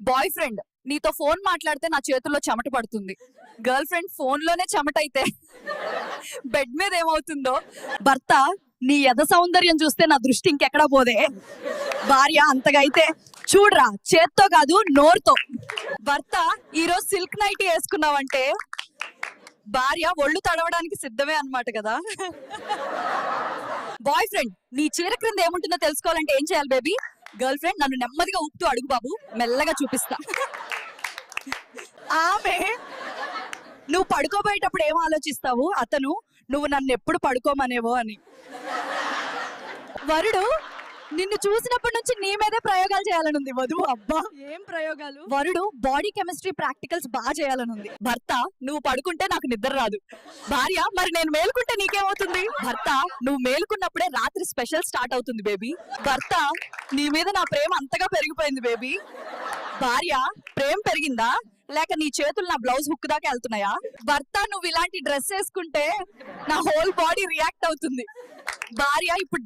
Boy friend నీతో phone మాట్లాడితే నా చేతుల్లో చెమట పడుతుంది. గర్ల్ ఫ్రెండ్ ఫోన్లోనే చెమట అయితే బెడ్ మీద ఏమవుతుందో. భర్త నీ యథ సౌందర్యం చూస్తే నా దృష్టి ఇంకెక్కడ పోదే. భార్య అంతగా అయితే చూడరా చేత్తో కాదు నోరుతో. భర్త ఈరోజు సిల్క్ నైట్ వేసుకున్నావంటే భార్య ఒళ్ళు తడవడానికి సిద్ధమే అన్నమాట కదా. బాయ్ ఫ్రెండ్ నీ చీర క్రింద ఏముంటుందో తెలుసుకోవాలంటే ఏం చేయాలి బేబీ? గర్ల్ ఫ్రెండ్ నన్ను నెమ్మదిగా ఊపుతూ అడుగు బాబు మెల్లగా చూపిస్తా. ఆమె నువ్వు పడుకోబోయేటప్పుడు ఏం ఆలోచిస్తావు? అతను నువ్వు నన్ను ఎప్పుడు పడుకోమనేవో అని. వరుడు నిన్ను చూసినప్పటి నుంచి నీ మీదే ప్రయోగాలు చేయాలని ఉంది వధువు అబ్బా. ఏం ప్రయోగాలు? వరుడు బాడీ కెమిస్ట్రీ ప్రాక్టికల్స్ బాగా చేయాలని ఉంది భర్త నువ్వు పడుకుంటే నాకు నిద్ర రాదు. భార్య మరి నేను మేలుకుంటే నీకేమవుతుంది? భర్త నువ్వు మేలుకున్నప్పుడే రాత్రి స్పెషల్ స్టార్ట్ అవుతుంది బేబీ భర్త నీ మీద నా ప్రేమ అంతగా పెరిగిపోయింది బేబీ భార్య ప్రేమ పెరిగిందా? లేక నీ చేతులు నా బ్లౌజ్ హుక్ దాకా వెళ్తున్నాయా? భర్త నువ్వు ఇలాంటి డ్రెస్ వేసుకుంటే నా హోల్ బాడీ రియాక్ట్ అవుతుంది. భార్య ఇప్పుడు